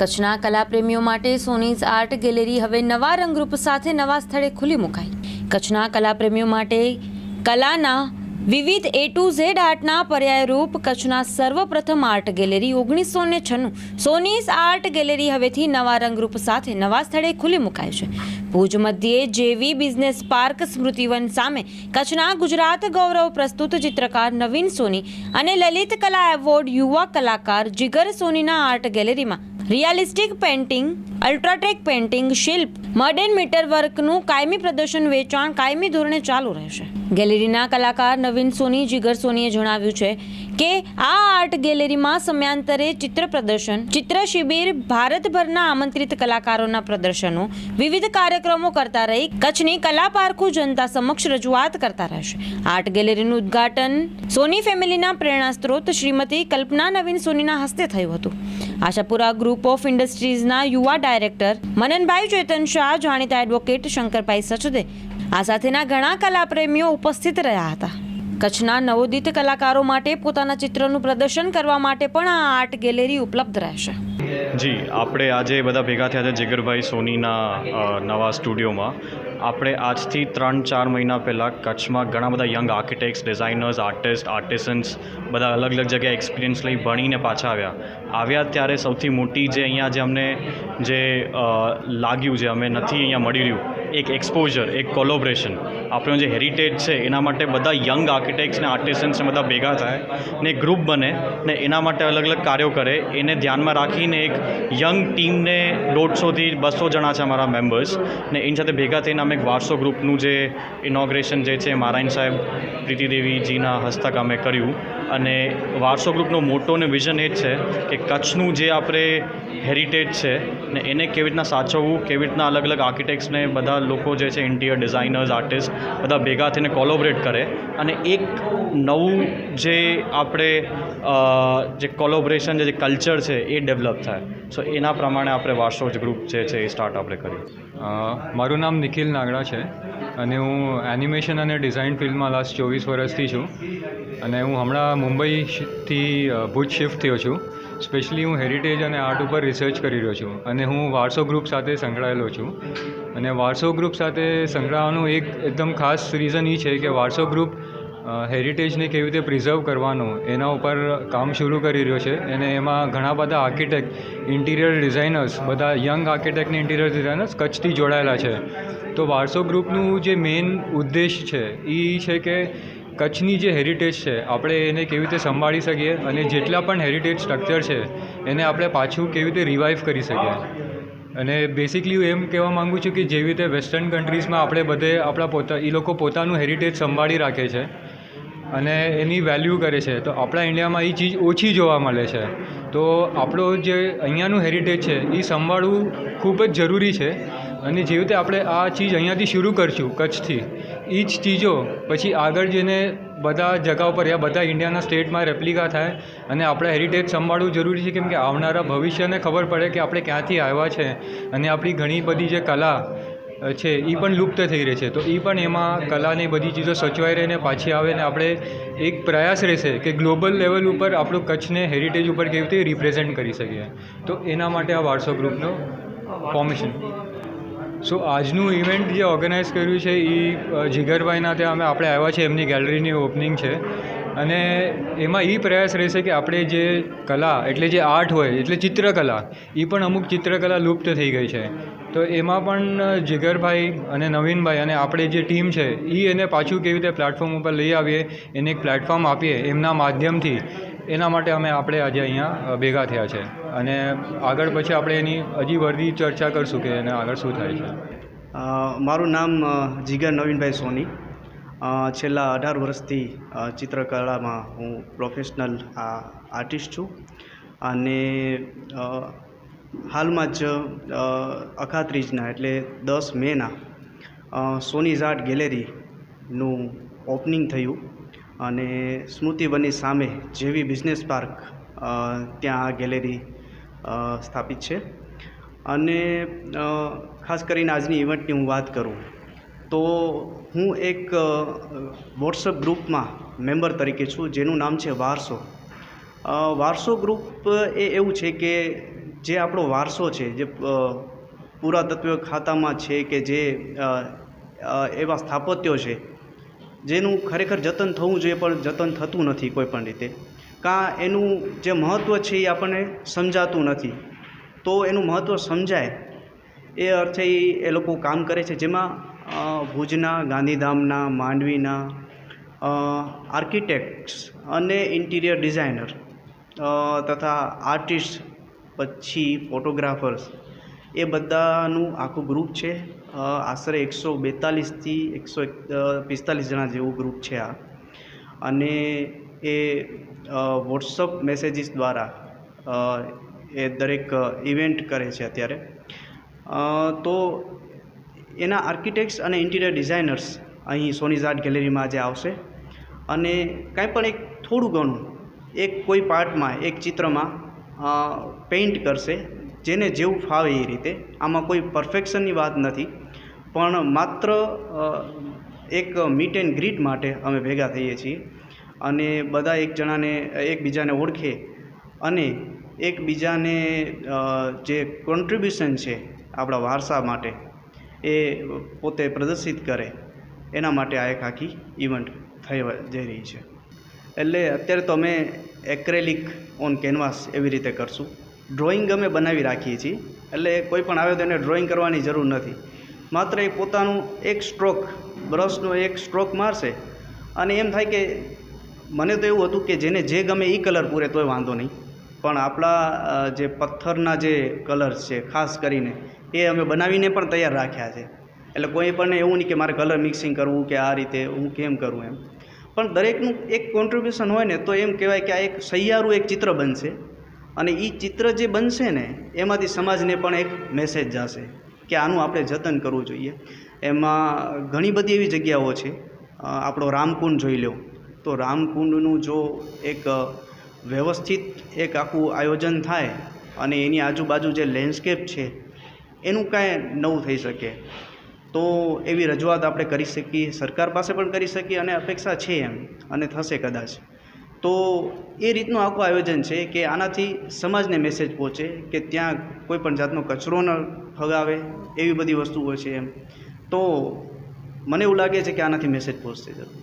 કચ્છના કલાપ્રેમીઓ માટે સોનીઝ art gallery હવે નવા રંગરૂપ સાથે નવા સ્થળે ખુલ્લી મુકાઈ. કચ્છના કલાપ્રેમીઓ માટે કલાના વિવિધ એ ટુ ઝેડ આર્ટના પર્યાયરૂપ કચ્છના સર્વપ્રથમ આર્ટ ગેલેરી ઓગણીસો ને છન્નું. સોનીસ આર્ટ ગેલેરી હવેથી નવા રંગરૂપ સાથે નવા સ્થળે ખુલ્લી મુકાય છે. ભુજ મધ્યે જેવી બિઝનેસ પાર્ક સ્મૃતિવન સામે કચ્છના ગુજરાત ગૌરવ પ્રસ્તુત ચિત્રકાર નવીન સોની અને લલિત કલા એવોર્ડ યુવા કલાકાર જીગર સોનીના આર્ટ ગેલેરીમાં રિયાલિસ્ટિક પેઇન્ટિંગ, અલ્ટ્રાટેક પેઇન્ટિંગ, શિલ્પ મર્ડન મીટર વર્કનું કાયમી પ્રદર્શન વેચાણ કાયમી ધોરણે ચાલુ રહેશે. ગેલેરીના કલાકાર નવીન સોની જીગર સોનીએ જણાવ્યું છે કે આ આર્ટ ગેલેરીમાં સમયાંતરે ચિત્ર પ્રદર્શન, ચિત્ર શિબિર, ભારતભરના આમંત્રિત કલાકારોના પ્રદર્શનો, વિવિધ કાર્યક્રમો કરતા રહી, કચ્છની કલા પારખું જનતા સમક્ષ રજૂઆત કરતા રહેશે. આર્ટ ગેલેરીનું ઉદ્ઘાટન સોની ફેમિલીના પ્રેરણા સ્ત્રોત શ્રીમતી કલ્પના નવીન સોનીના હસ્તે થયું હતું. આશાપુરા ગ્રુપ ઓફ ઇન્ડસ્ટ્રીઝના યુવા ડાયરેક્ટર મનનભાઈ ચેતન શાહ, જાણીતા એડવોકેટ શંકરભાઈ સચદે આ સાથેના ઘણા કલાપ્રેમીઓ ઉપસ્થિત રહ્યા હતા. કચ્છના નવોદિત કલાકારો માટે પોતાના ચિત્રનું પ્રદર્શન કરવા માટે પણ આ આર્ટ ગેલેરી ઉપલબ્ધ રહેશે. જી, આપણે આજે બધા ભેગા થયા છે જીગરભાઈ સોનીના નવા સ્ટુડિયોમાં. આપણે આજથી ત્રણ ચાર મહિના પહેલાં કચ્છમાં ઘણા બધા young architects designers artist artisans બધા અલગ અલગ જગ્યાએ એક્સપિરિયન્સ લઈ ભણીને પાછા આવ્યા. આવ્યા ત્યારે સૌથી મોટી જે અહીંયા જે અમને જે લાગ્યું, જે અમે નથી અહીંયા મળી રહ્યું, એક એક્સપોઝર એક કોલોબ્રેશન આપણો જે હેરિટેજ છે, એના માટે બધા યંગ આર્કિટેક્ટ્સ ને આર્ટિસન્સ બધા ભેગા થાય ને ગ્રુપ બને ને એના માટે અલગ અલગ કાર્યો કરે, એને ધ્યાનમાં રાખીને એક યંગ ટીમને દોઢસોથી બસો જણા છે અમારા મેમ્બર્સ ને એની સાથે ભેગા થઈને અમે વારસો ગ્રુપનું જે ઇનોગ્રેશન જે છે, મારાયણ સાહેબ પ્રીતિદેવીજીના હસ્તક અમે કર્યું. અને વારસો ગ્રુપનો મોટો ને વિઝન એ જ છે કે કચ્છનું જે આપણે હેરિટેજ છે ને એને કેવી રીતના સાચવવું, કેવી રીતના અલગ અલગ આર્કિટેક્ટ્સને બધા લોકો જે છે ઇન્ટિરિયર ડિઝાઇનર્સ આર્ટિસ્ટ બધા ભેગા થઈને કોલોબરેટ કરે. અને એક નવું જે આપણે જે કોલોબરેશન જે કલ્ચર છે એ ડેવલપ થાય. સો એના પ્રમાણે આપણે વારસો ગ્રુપ જે છે એ સ્ટાર્ટ આપણે કર્યું. મારું નામ નિખિલ નાગડા છે અને હું એનિમેશન અને ડિઝાઇન ફિલ્ડમાં લાસ્ટ ચોવીસ વર્ષથી છું અને હું હમણાં મુંબઈથી ભુજ શિફ્ટ થયો છું. સ્પેશિયલી હું હેરિટેજ અને આર્ટ ઉપર રિસર્ચ કરી રહ્યો છું અને હું વારસો ગ્રુપ સાથે સંકળાયેલો છું. અને વારસો ગ્રુપ સાથે સંકળાવાનું એક એકદમ ખાસ રીઝન એ છે કે વારસો ગ્રુપ હેરિટેજને કેવી રીતે પ્રિઝર્વ કરવાનું, એના ઉપર કામ શરૂ કરી રહ્યો છે. અને એમાં ઘણા બધા આર્કિટેક્ટ ઇન્ટિરિયર ડિઝાઇનર્સ બધા યંગ આર્કિટેક્ટને ઇન્ટિરિયર ડિઝાઇનર્સ કચ્છથી જોડાયેલા છે. તો વારસો ગ્રુપનું જે મેઇન ઉદ્દેશ છે, એ છે કે કચ્છની જે હેરિટેજ છે, આપણે એને કેવી રીતે સંભાળી શકીએ અને જેટલા પણ હેરિટેજ સ્ટ્રક્ચર છે, એને આપણે પાછું કેવી રીતે રિવાઇવ કરી શકીએ. અને બેસિકલી હું એમ કહેવા માગું છું કે જેવી રીતે વેસ્ટર્ન કન્ટ્રીઝમાં આપણે બધે આપણા પોતા એ લોકો પોતાનું હેરિટેજ સંભાળી રાખે છે અને એની વેલ્યુ કરે છે. તો આપણા ઇન્ડિયામાં એ ચીજ ઓછી જોવા મળે છે. તો આપણો જે અહીંયાનું હેરિટેજ છે એ સંભાળવું ખૂબ જ જરૂરી છે. અને જેવી રીતે આપણે આ ચીજ અહીંયાથી શરૂ કરશું, કચ્છથી એ જ ચીજો પછી આગળ જઈને બધા જગા ઉપર યા બધા ઇન્ડિયાના સ્ટેટમાં રેપ્લિકા થાય અને આપણે હેરિટેજ સંભાળવું જરૂરી છે. કેમ કે આવનારા ભવિષ્યને ખબર પડે કે આપણે ક્યાંથી આવ્યા છે. અને આપણી ઘણી બધી જે કલા છે એ પણ લુપ્ત થઈ રહી છે. તો એ પણ એમાં કલાની બધી ચીજો સચવાઈ રહીને પાછી આવે ને આપણે એક પ્રયાસ રહેશે કે ગ્લોબલ લેવલ ઉપર આપણું કચ્છને હેરિટેજ ઉપર કેવી રીતે રિપ્રેઝેન્ટ કરી શકીએ. તો એના માટે આ વારસો ગ્રુપનો ફોર્મેશન સો આજનું ઇવેન્ટ જે ઓર્ગેનાઇઝ કર્યું છે એ જીગરભાઈના ત્યાં અમે આપણે આવ્યા છે એમની ગેલેરીની ઓપનિંગ છે. અને એમાં એ પ્રયાસ રહેશે કે આપણે જે કલા, એટલે જે આર્ટ હોય, એટલે ચિત્રકલા એ પણ અમુક ચિત્રકલા લુપ્ત થઈ ગઈ છે. તો એમાં પણ જીગરભાઈ અને નવીનભાઈ અને આપણે જે ટીમ છે એ એને પાછું કેવી રીતે પ્લેટફોર્મ ઉપર લઈ આવીએ, એને એક પ્લેટફોર્મ આપીએ એમના માધ્યમથી, એના માટે અમે આપણે આજે અહીંયા ભેગા થયા છે. અને આગળ પછી આપણે એની હજી વર્ધી ચર્ચા કરશું કે એને આગળ શું થાય છે. મારું નામ જીગર નવીનભાઈ સોની. છેલ્લા અઢાર વર્ષથી ચિત્રકળામાં હું પ્રોફેશનલ આર્ટિસ્ટ છું. અને હાલમાં જ અખાત્રીજના એટલે દસ મેના સોનીઝ આર્ટ ગેલેરીનું ઓપનિંગ થયું અને સ્મૃતિવનની સામે જેવી બિઝનેસ પાર્ક ત્યાં આ ગેલેરી સ્થાપિત છે. અને ખાસ કરીને આજની ઇવેન્ટની હું વાત કરું, તો હું એક વોટ્સઅપ ગ્રુપમાં મેમ્બર તરીકે છું, જેનું નામ છે વારસો. વારસો ગ્રુપ એ એવું છે કે જે આપણો વારસો છે, જે પુરાતત્વ ખાતામાં છે કે જે એવા સ્થાપત્યો છે, જેનું ખરેખર જતન થવું જોઈએ પણ જતન થતું નથી કોઈ પણ રીતે. કાં એનું જે મહત્ત્વ છે એ આપણને સમજાતું નથી, તો એનું મહત્ત્વ સમજાય. એ અર્થે એ લોકો કામ કરે છે. જેમાં ભુજના, ગાંધીધામના, માંડવીના આર્કિટેક્ટ્સ અને ઇન્ટિરિયર ડિઝાઇનર તથા આર્ટિસ્ટ પછી ફોટોગ્રાફર્સ એ બધાનું આખું ગ્રુપ છે. આશરે એકસો બેતાલીસથી એકસો પિસ્તાલીસ જણા જેવું ગ્રુપ છે આ. અને એ વોટ્સઅપ મેસેજીસ દ્વારા એ દરેક ઇવેન્ટ કરે છે અત્યારે. તો એના આર્કિટેક્ટ્સ અને ઇન્ટિરિયર ડિઝાઇનર્સ અહીં સોનીઝ આર્ટ ગેલેરીમાં આજે આવશે. અને કાંઈ પણ એક થોડું ઘણું, એક કોઈ પાર્ટમાં એક ચિત્રમાં પેઇન્ટ કરશે, જેને જેવું ફાવે એ રીતે. આમાં કોઈ પરફેક્શનની વાત નથી. પણ માત્ર એક મીટ એન્ડ ગ્રીટ માટે અમે ભેગા થઈએ છીએ. અને બધા એક જણાને, એકબીજાને ઓળખે અને એકબીજાને જે કોન્ટ્રીબ્યુશન છે આપણા વારસા માટે એ પોતે પ્રદર્શિત કરે. એના માટે આ એક આખી ઇવેન્ટ થઈ જઈ રહી છે. એટલે અત્યારે તો અમે એક્રેલિક ઓન કેનવાસ એવી રીતે કરશું. ડ્રોઈંગ અમે બનાવી રાખીએ છીએ, એટલે કોઈ પણ આવે તો એને ડ્રોઈંગ કરવાની જરૂર નથી. માત્ર એ પોતાનું એક સ્ટ્રોક બ્રશનો એક સ્ટ્રોક મારશે. અને એમ થાય કે મને તો એવું હતું કે જેને જે ગમે એ કલર પૂરે તોય વાંધો નહીં. પણ આપણા જે પથ્થરના જે કલર્સ છે, ખાસ કરીને, એ અમે બનાવીને પણ તૈયાર રાખ્યા છે. એટલે કોઈ પણ એવું નહીં કે મારે કલર મિક્સિંગ કરવું કે આ રીતે હું કેમ કરું એમ. પણ દરેકનું એક કોન્ટ્રીબ્યુશન હોય ને, તો એમ કહેવાય કે આ એક સહિયારું એક ચિત્ર બનશે. અને એ ચિત્ર જે બનશે ને, એમાંથી સમાજને પણ એક મેસેજ જશે કે આનું આપણે જતન કરવું જોઈએ. એમાં ઘણી બધી એવી જગ્યાઓ છે. આપણો રામકુંડ જોઈ લો. તો રામકુંડનું જો એક વ્યવસ્થિત એક આખું આયોજન થાય અને એની આજુબાજુ જે લેન્ડસ્કેપ છે, એનું કાંઈ નવું થઈ શકે. તો એવી રજૂઆત આપણે કરી શકીએ, સરકાર પાસે પણ કરી શકીએ અને અપેક્ષા છે એમ, અને થશે કદાચ. તો એ રીતનું આખું આયોજન છે કે આનાથી સમાજને મેસેજ પહોંચે કે ત્યાં કોઈ પણ જાતનો કચરો ન ફગાવે એવી બધી વસ્તુઓ છે એમ. તો મને એવું લાગે છે કે આનાથી મેસેજ પહોંચશે જરૂર.